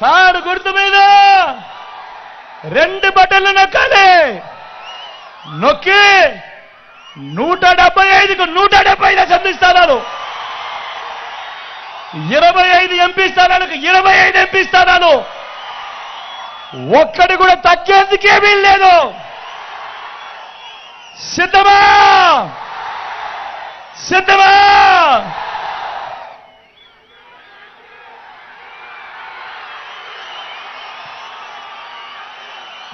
Fan గుర్తు మీద రెండు బటన్లు నొక్కాలి. నొక్కి నూట డెబ్బై ఐదుకు నూట డెబ్బై ఐదు అసెంబ్లీ స్థానాలు. ఇరవై ఐదు ఎంపీ స్థానాలకు ఇరవై ఐదు ఎంపీ స్థానాలు. ఒక్కడి కూడా తగ్గేందుకేమీ లేదు. సిద్ధమా? సిద్ధమా?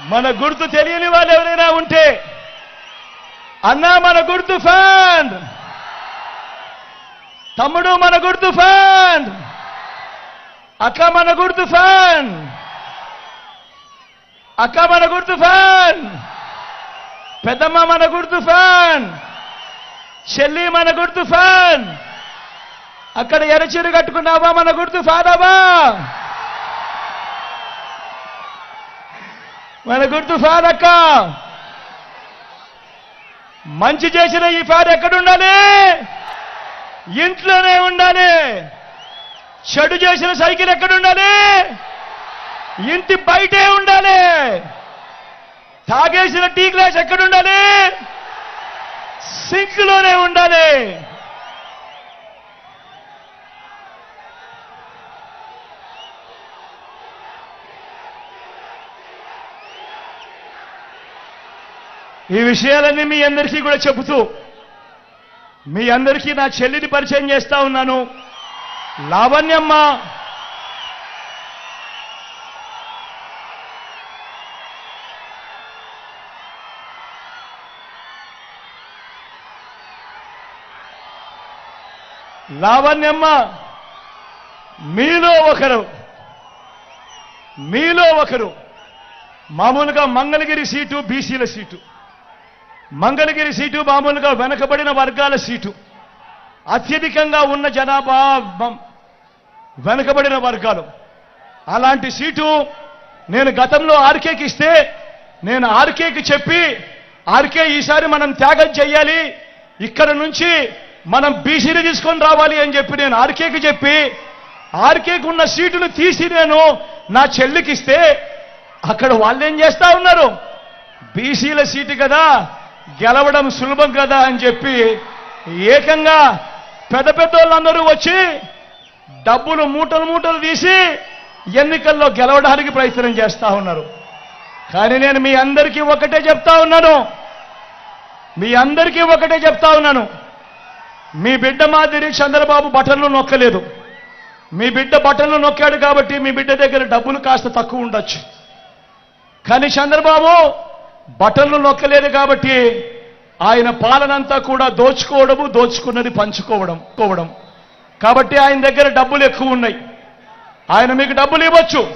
మన గుర్తు తెలియని వాళ్ళు ఎవరైనా ఉంటే అన్నా మన గుర్తు ఫ్యాన్. తమ్ముడు మన గుర్తు ఫ్యాన్. అక్క మన గుర్తు ఫ్యాన్. అక్క మన గుర్తు ఫ్యాన్. పెద్దమ్మ మన గుర్తు ఫ్యాన్. చెల్లి మన గుర్తు ఫ్యాన్. అక్కడ ఎరచిరు కట్టుకున్నావా మన గుర్తు ఫ్యాన్ మన గుర్తు ఫ్యాన్ మంచి చేసిన ఈ ఫ్యాన్ ఎక్కడుండాలి? ఇంట్లోనే ఉండాలి. చెడు చేసిన సైకిల్ ఎక్కడుండాలి? ఇంటి బయటే ఉండాలి. తాగేసిన టీ గ్లాస్ ఎక్కడుండాలి? సింక్లోనే ఉండాలి. ఈ విషయాలన్నీ మీ అందరికీ కూడా చెబుతూ మీ అందరికీ నా చెల్లిని పరిచయం చేస్తా ఉన్నాను. లావణ్యమ్మ! లావణ్యమ్మ! మీలో ఒకరు. మీలో ఒకరు. మామూలుగా మంగళగిరి సీటు బీసీల సీటు. మంగళగిరి సీటు మామూలుగా వెనకబడిన వర్గాల సీటు. అత్యధికంగా ఉన్న జనాభా వెనకబడిన వర్గాలు. అలాంటి సీటు నేను గతంలో ఆర్కేకి ఇస్తే నేను ఆర్కేకి చెప్పి ఆర్కే ఈసారి మనం త్యాగం చేయాలి ఇక్కడ నుంచి మనం బీసీని తీసుకొని రావాలి అని చెప్పి నేను ఆర్కేకి చెప్పి ఆర్కేకి ఉన్న సీటును తీసి నేను నా చెల్లికిస్తే అక్కడ వాళ్ళు ఏం చేస్తా ఉన్నారు? బీసీల సీటు కదా. గెలవడం సులభం కదా అని చెప్పి ఏకంగా పెద్ద పెద్ద వాళ్ళందరూ వచ్చి డబ్బులు మూటలు మూటలు తీసి ఎన్నికల్లో గెలవడానికి ప్రయత్నం చేస్తా ఉన్నారు. కానీ నేను మీ అందరికీ ఒకటే చెప్తా ఉన్నాను. మీ అందరికీ ఒకటే చెప్తా ఉన్నాను. మీ బిడ్డ మాదిరి చంద్రబాబు బటన్లు నొక్కలేదు. మీ బిడ్డ బటన్లు నొక్కాడు కాబట్టి మీ బిడ్డ దగ్గర డబ్బులు కాస్త తక్కువ ఉండొచ్చు. కానీ చంద్రబాబు బటన్లు నొక్కలేదు కాబట్టి ఆయన పాలనంతా కూడా దోచుకోవడము దోచుకున్నది పంచుకోవడం కోవడం. కాబట్టి ఆయన దగ్గర డబ్బులు ఎక్కువ ఉన్నాయి. ఆయన మీకు డబ్బులు ఇవ్వచ్చు.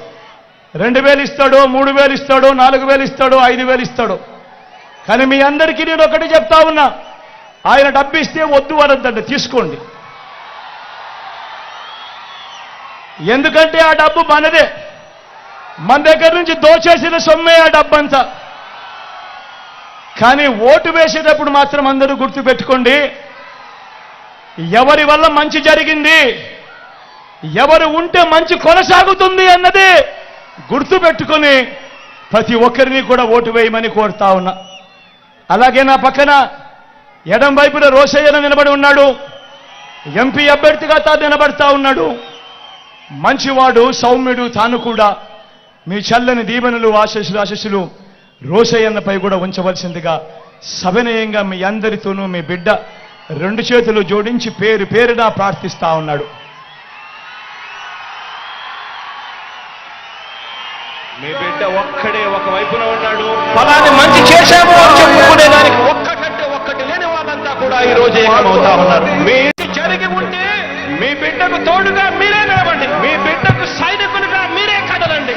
రెండు వేలు ఇస్తాడో మూడు వేలు ఇస్తాడో నాలుగు వేలు ఇస్తాడో ఐదు వేలు ఇస్తాడో. కానీ మీ అందరికీ నేను ఒకటి చెప్తా ఉన్నా. ఆయన డబ్బు ఇస్తే వద్దు అనద్దండి తీసుకోండి. ఎందుకంటే ఆ డబ్బు మనదే. మన దగ్గర నుంచి దోచేసిన సొమ్మే ఆ డబ్బంతా. కానీ ఓటు వేసేటప్పుడు మాత్రం అందరూ గుర్తు పెట్టుకోండి. ఎవరి వల్ల మంచి జరిగింది ఎవరు ఉంటే మంచి కొనసాగుతుంది అన్నది గుర్తు పెట్టుకొని ప్రతి ఒక్కరిని కూడా ఓటు వేయమని కోరుతా ఉన్నా. అలాగే నా పక్కన ఎడం వైపున రోషయ్యన నిలబడి ఉన్నాడు. ఎంపీ అభ్యర్థిగా తాను నిలబడతా ఉన్నాడు. మంచివాడు సౌమ్యుడు తాను కూడా మీ చల్లని దీవెనలు ఆశస్సులు ఆశస్సులు రోషయ్యన్నపై కూడా ఉంచవలసిందిగా సవినయంగా మీ అందరితోనూ మీ బిడ్డ రెండు చేతులు జోడించి పేరు పేరున ప్రార్థిస్తా ఉన్నాడు. మీ బిడ్డ ఒక్కడే ఒక వైపున ఉన్నాడు. ఫలాన్ని మంచి చేశాము అని చెప్పుకునే దానికి ఒక్కటంటే ఒక్కటి లేని వాళ్ళంతా కూడా ఈ రోజు ఏకమవుతా ఉన్నారు. మీ జరిగి ఉంటే మీ బిడ్డకు తోడుగా మీరే నిలబండి మీ బిడ్డకు సైనికులుగా మీరే కదలండి.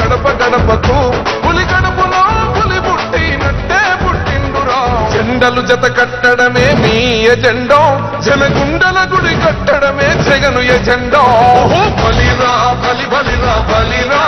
గడప గడపకు పులి గడపలో పులి పుట్టినట్టే పుట్టిండురా. జెండలు జత కట్టడమే మీ ఎజెండో. జనగుండల గుడి కట్టడమే జగను ఎజెండో. బలిరా బలి బలిరా బలిరా.